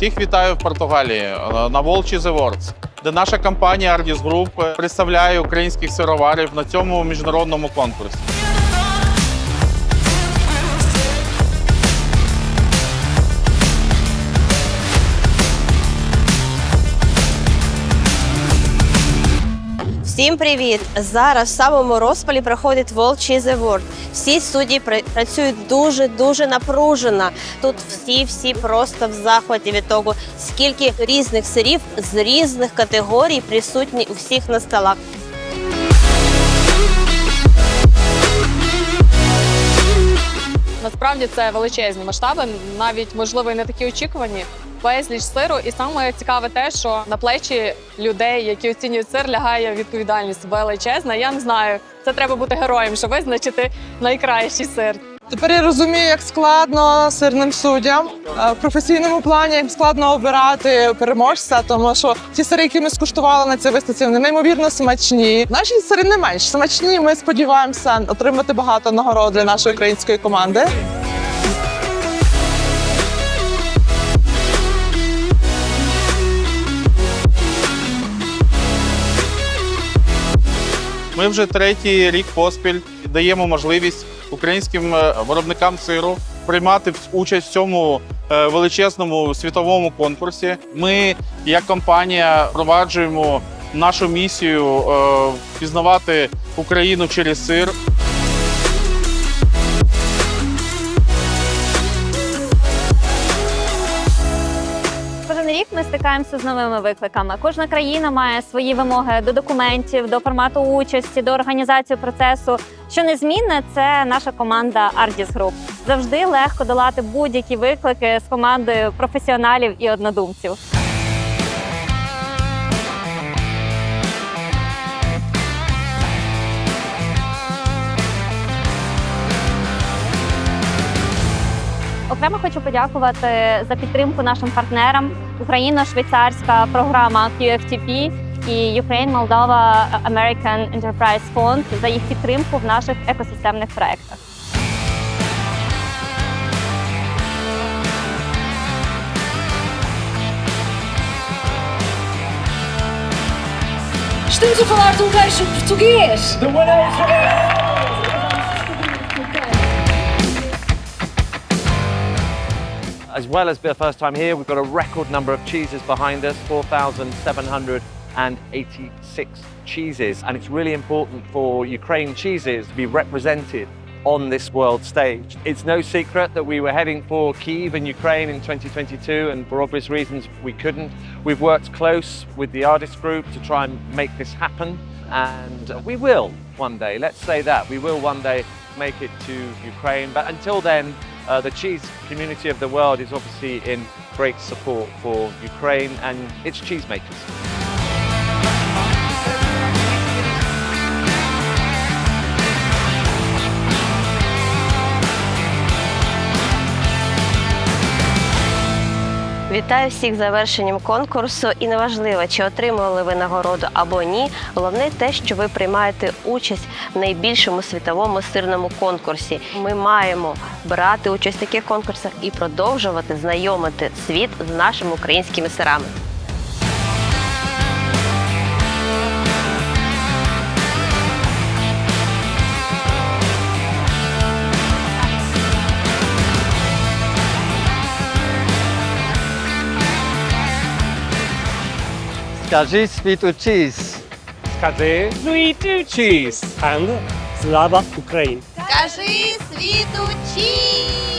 Всіх вітаю в Португалії е, на Volchis Awards, де наша компанія Ardis Group представляє українських сироварів на цьому міжнародному конкурсі. Всім привіт! Зараз в самому розпалі проходить Волчий Award. Всі судді пра- працюють дуже дуже напружено. Тут всі всі просто в захваті від того, скільки різних сирів з різних категорій присутні у всіх на столах. Насправді це величезні масштаби, навіть можливо і не такі очікувані. Безліч сиру, і саме цікаве те, що на плечі людей, які оцінюють сир, лягає відповідальність величезна. Я не знаю, це треба бути героєм, щоб визначити найкращий сир. Тепер я розумію, як складно сирним суддям Е, в професійному плані як складно обирати переможця, тому що ті сири, які ми скуштували на цій виставці, вони неймовірно смачні. Наші сири не менш смачні. Ми сподіваємося отримати багато нагород для нашої української команди. Ми вже третій рік поспіль даємо можливість українським е, виробникам сиру приймати участь в цьому е, величезному світовому конкурсі. Ми, як компанія, впроваджуємо нашу місію е, пізнавати Україну через сир. Ми стикаємося з новими викликами. Кожна країна має свої вимоги до документів, до формату участі, до організації процесу. Що незмінне, це наша команда Ardis Group. Завжди легко долати будь-які виклики з командою професіоналів і однодумців. Окремо хочу подякувати за підтримку нашим партнерам Україно-швейцарська програма QFTP і Ukraine Moldova American Enterprise Fund за їх підтримку в наших екосистемних проектах. Estamos a falar de um queijo português. As well as the first time here, we've got a record number of cheeses behind us 4,786 cheeses. And it's really important for Ukraine cheeses to be represented on this world stage. It's no secret that we were heading for Kiev in Ukraine in 2022, and for obvious reasons, we couldn't. We've worked close with the artist group to try and make this happen, and we will one day. Let's say that. We will one day make it to Ukraine. But until then, uh, the cheese community of the world is obviously in great support for Ukraine and its cheesemakers. Вітаю всіх завершенням конкурсу. І неважливо, чи отримували ви нагороду або ні. Головне те, що ви приймаєте участь в найбільшому світовому сирному конкурсі. Ми маємо брати участь в таких конкурсах і продовжувати знайомити світ з нашими українськими сирами. Скажи світу cheese. Скажи світу чіз. And слава Україні. Скажи світу чі!